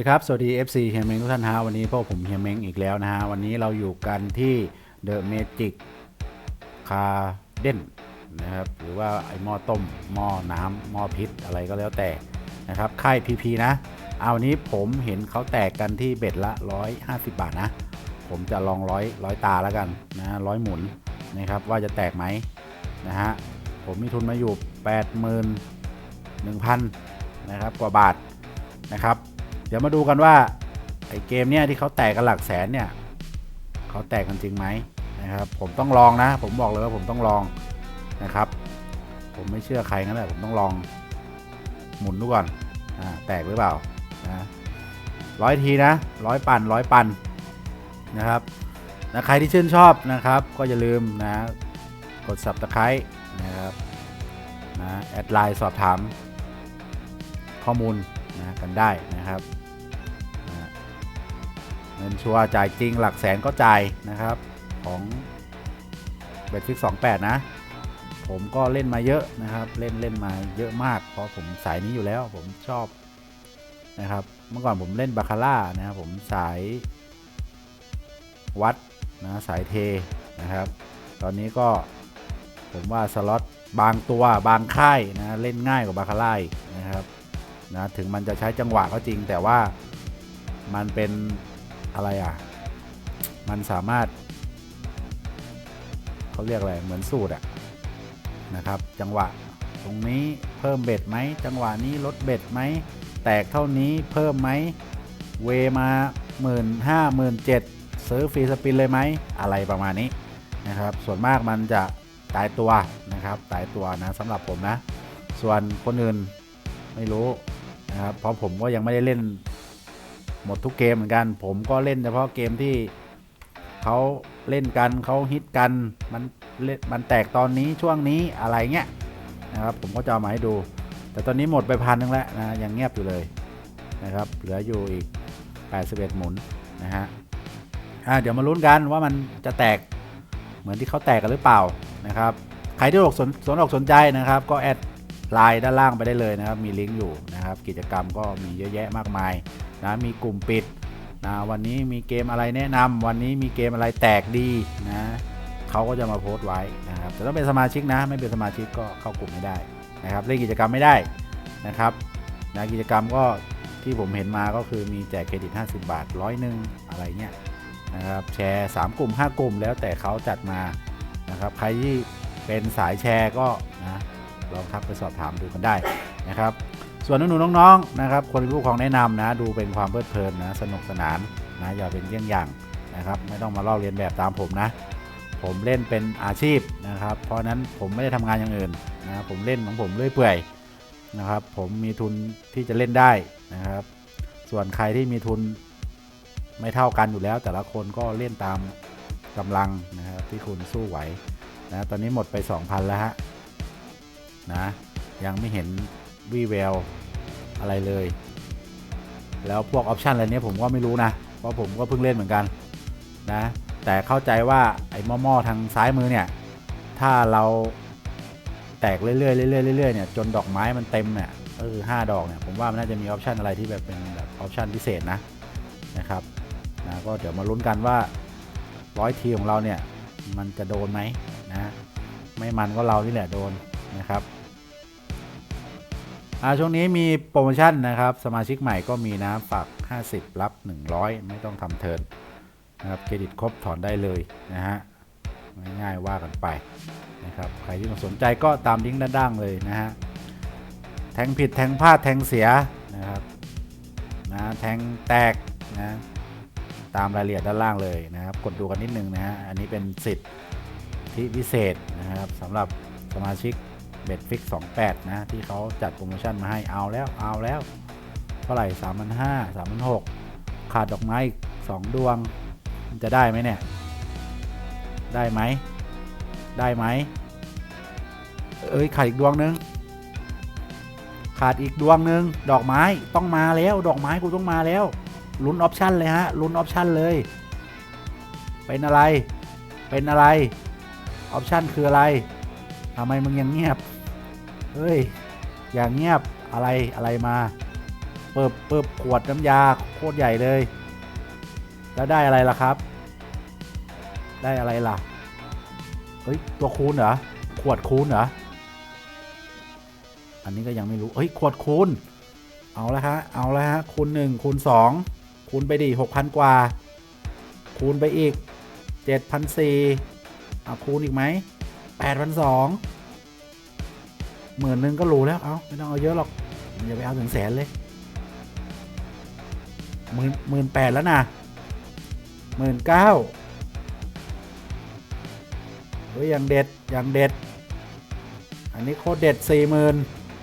ดีครับ สวัสดี FC เฮียเม้งทุกท่านฮะวันนี้พวกผมเฮียเม้งอีกแล้วนะฮะ วันนี้เราอยู่กันที่ The Magic คาเด่นนะครับ หรือว่าไอหม้อต้ม หม้อน้ำหม้อพิษอะไรก็แล้วแต่นะครับ ค่าย PP นะ เอาวันนี้ผมเห็นเขาแตกกันที่เบ็ดละ 150 บาทนะ ผมจะลองร้อยร้อยตาแล้วกันนะร้อยหมุนนะครับว่าจะแตกไหมนะฮะ ผมมีทุนมาอยู่ 81,000 นะครับกว่าบาทนะครับ เดี๋ยวมาดูกันว่าไอเกมเนี้ยที่เขาแตกกันหลักแสนเนี่ยเขาแตกกันจริงไหมนะครับ ผมต้องลองนะ ผมบอกเลยว่าผมต้องลองนะครับ ผมไม่เชื่อใครงั้นแหละผมต้องลองหมุนดูก่อนอ่าแตกหรือเปล่านะร้อยทีนะร้อยปันร้อยปันนะครับนะใครที่ชื่นชอบนะครับ ก็อย่าลืมนะกด subscribe นะครับนะแอดไลน์สอบถามข้อมูลนะกันได้นะครับ เงินชัวร์จ่ายจริงหลักแสนก็จ่ายนะครับ ของเบทฟิก28นะ ผมก็เล่นมาเยอะนะครับ เล่นเล่นมาเยอะมาก เพราะผมสายนี้อยู่แล้วผมชอบนะครับ เมื่อก่อนผมเล่นบาคาร่านะครับผมสายวัดนะสายเทนะครับ ตอนนี้ก็ผมว่าสล็อตบางตัวบางค่ายนะเล่นง่ายกว่าบาคาร่านะครับนะถึงมันจะใช้จังหวะก็จริงแต่ว่ามันเป็น อะไรอะ มันสามารถเขาเรียกอะไร เหมือนสูตรอะนะครับ จังหวะตรงนี้เพิ่มเบ็ดไหม จังหวะนี้ลดเบ็ดไหม แตกเท่านี้เพิ่มไหม เวมาหมื่นห้าหมื่นเจ็ดซื้อฟรีสปินเลยไหม อะไรประมาณนี้นะครับ ส่วนมากมันจะตายตัวนะครับ ตายตัวนะสำหรับผมนะ ส่วนคนอื่นไม่รู้นะครับ เพราะผมก็ยังไม่ได้เล่น หมดทุกเกมเหมือนกัน ผมก็เล่นเฉพาะเกมที่เขาเล่นกันเขาฮิตกันมันเล่นมันแตกตอนนี้ช่วงนี้อะไรเงี้ยนะครับผมก็จะเอามาให้ดู แต่ตอนนี้หมดไปพันนึงแล้วนะยังเงียบอยู่เลยนะครับ เหลืออยู่อีก 81 หมุนนะฮะอะเดี๋ยวมาลุ้นกันว่ามันจะแตกเหมือนที่เขาแตกกันหรือเปล่านะครับใครที่อกสนสนอกสนใจนะครับ ก็แอดไลน์ด้านล่างไปได้เลยนะครับ มีลิงก์อยู่นะครับ กิจกรรมก็มีเยอะแยะมากมาย นะมีกลุ่มปิดนะวันนี้มีเกมอะไรแนะนำวันนี้มีเกมอะไรแตกดีนะเขาก็จะมาโพสต์ไว้นะครับแต่ต้องเป็นสมาชิกนะ ไม่เป็นสมาชิกก็เข้ากลุ่มไม่ได้นะครับเล่นกิจกรรมไม่ได้นะครับนะกิจกรรมก็ที่ผมเห็นมาก็คือมีแจกเครดิต 50 บาทร้อยหนึ่งอะไรเงี้ยนะครับแชร์ 3 กลุ่ม 5 กลุ่มแล้วแต่เขาจัดมานะครับใครที่เป็นสายแชร์ก็นะลองทักไปสอบถามดูกันได้นะครับ ส่วนหนูๆน้องๆนะครับคนผู้ปกครองแนะนำนะ ดูเป็นความเพลิดเพลินนะสนุกสนานนะอย่าเป็นเยี่ยงอย่างนะครับ ไม่ต้องมาลอกเรียนแบบตามผมนะ ผมเล่นเป็นอาชีพนะครับ เพราะนั้นผมไม่ได้ทำงานอย่างอื่นนะผมเล่นของผมเรื่อยเปื่อยนะครับ ผมมีทุนที่จะเล่นได้นะครับ ส่วนใครที่มีทุนไม่เท่ากันอยู่แล้ว แต่ละคนก็เล่นตามกำลังนะครับที่คุณสู้ไหวนะตอนนี้หมดไป 2,000 แล้วฮะนะยังไม่เห็น วีแววอะไรเลย แล้วพวกออปชันอะไรเนี้ยผมก็ไม่รู้นะ เพราะผมก็เพิ่งเล่นเหมือนกันนะ แต่เข้าใจว่าไอ้หม้อๆทางซ้ายมือเนี่ย ถ้าเราแตกเรื่อยๆเรื่อยๆเรื่อยๆเนี่ยจนดอกไม้มันเต็มเนี่ยก็คือ5ดอกเนี่ยผมว่ามันน่าจะมีออปชันอะไรที่แบบเป็นแบบออปชันพิเศษนะนะครับนะก็เดี๋ยวมาลุ้นกันว่าร้อยทีของเราเนี่ยมันจะโดนไหมนะไม่มันก็เรานี่แหละโดนนะครับ อ่าช่วงนี้มีโปรโมชั่นนะครับ สมาชิกใหม่ก็มีนะฝาก 50 รับ 100 ไม่ต้องทำเทิร์นนะครับเครดิตครบถอนได้เลยนะฮะง่ายๆว่ากันไปนะครับใครที่สนใจก็ตามลิงก์ด้านล่างเลยนะฮะแทงผิดแทงพลาดแทงเสียนะครับนะแทงแตกนะตามรายละเอียดด้านล่างเลยนะครับ กดดูกันนิดนึงนะฮะอันนี้เป็นสิทธิพิเศษนะครับสำหรับสมาชิก เบ็ดฟิก28 นะ ที่เขาจัดโปรโมชั่นมาให้เอาแล้วเอาแล้ว เท่าไหร่3,500 3,600ขาดดอกไม้อีก2ดวงมันจะได้ไหมเนี่ย ได้ไหม ได้ไหม เอ้ย ขาดอีกดวงนึง ขาดอีกดวงนึง ดอกไม้ต้องมาแล้ว ดอกไม้กูต้องมาแล้ว ลุ้นออปชั่นเลยฮะ ลุ้นออปชั่นเลย เป็นอะไร เป็นอะไร ออปชันคืออะไรทำไมมึงยังเงียบ เฮ้ย อย่างเงียบอะไรอะไรมาเปิบเปิบขวดน้ำยาโคตรใหญ่เลย แล้วได้อะไรล่ะครับ ได้อะไรล่ะ เฮ้ย ตัวคูณเหรอ ขวดคูณเหรอ อันนี้ก็ยังไม่รู้ เฮ้ย ขวดคูณ เอาละฮะ เอาละฮะ คูณหนึ่งคูณสองคูณไปดิหกพันกว่า คูณไปอีกเจ็ดพันสี่เอาคูณอีกไหมแปดพันสอง หมื่นหนึ่งก็รูแล้ว เอาไม่ต้องเอาเยอะหรอกอย่าไปเอาถึงแสนเลยหมื่นหมื่นแปดแล้วนะหมื่นเก้าเฮ้ยอย่างเด็ด อย่างเด็ด อันนี้โคตรเด็ดสี่หมื่น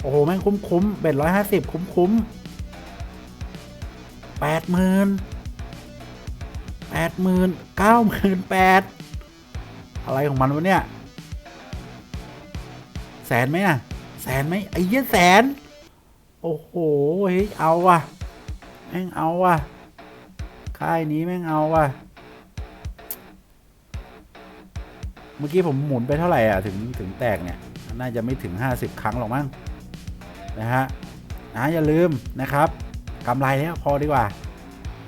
โอ้โห แม่งคุ้มคุ้มเบ็ดร้อยห้าสิบคุ้มคุ้มแปดหมื่นแปดหมื่นเก้าหมื่นแปดอะไรของมันวะเนี่ย แสนไหมอะ สนไหมไอ้เหี้ยแสน โอ้โหเฮ้ยเอาว่ะ แม่งเอาว่ะ ค่ายนี้แม่งเอาว่ะ เมื่อกี้ผมหมุนไปเท่าไหร่อะถึงถึงแตกเนี่ย น่าจะไม่ถึง 50 ครั้งหรอกมั้งนะฮะนะอย่าลืมนะครับกำไรแล้วพอดีกว่า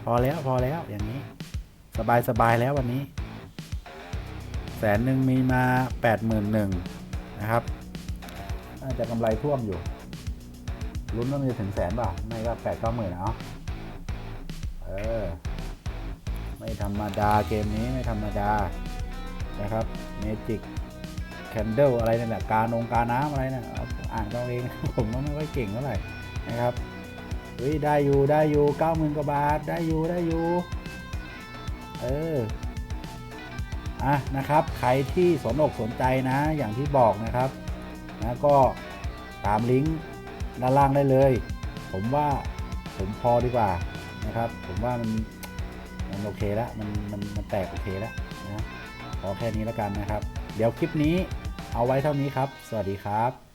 พอแล้วพอแล้วอย่างนี้ สบายสบายแล้ววันนี้แสนหนึ่งมีมาแปดหมื่นหนึ่งนะครับ น่าจะกำไรท่วมอยู่ ลุ้นว่ามันจะถึงแสนเปล่าไม่ก็แปดเก้าหมื่นเอาเออ ไม่ธรรมดาเกมนี้ไม่ธรรมดา นะครับเมจิกแคนเดลอะไรนั่นแหละกานงกาน้ำอะไรนะอาอ่านเอาเอง ผมก็ไม่ค่อยเก่งเท่าไหร่นะครับเฮ้ยได้อยู่ได้อยู่เก้าหมื่นกว่าบาทได้อยู่ได้อยู่ เอออะนะครับ ใครที่สนอกสนใจนะ อย่างที่บอกนะครับ นะก็ตามลิงก์ด้านล่างได้เลย ผมว่าผมพอดีกว่านะครับ ผมว่ามันมันโอเคแล้วมันมันมันแตกโอเคแล้วนะพอแค่นี้แล้วกันนะครับ เดี๋ยวคลิปนี้เอาไว้เท่านี้ครับ สวัสดีครับ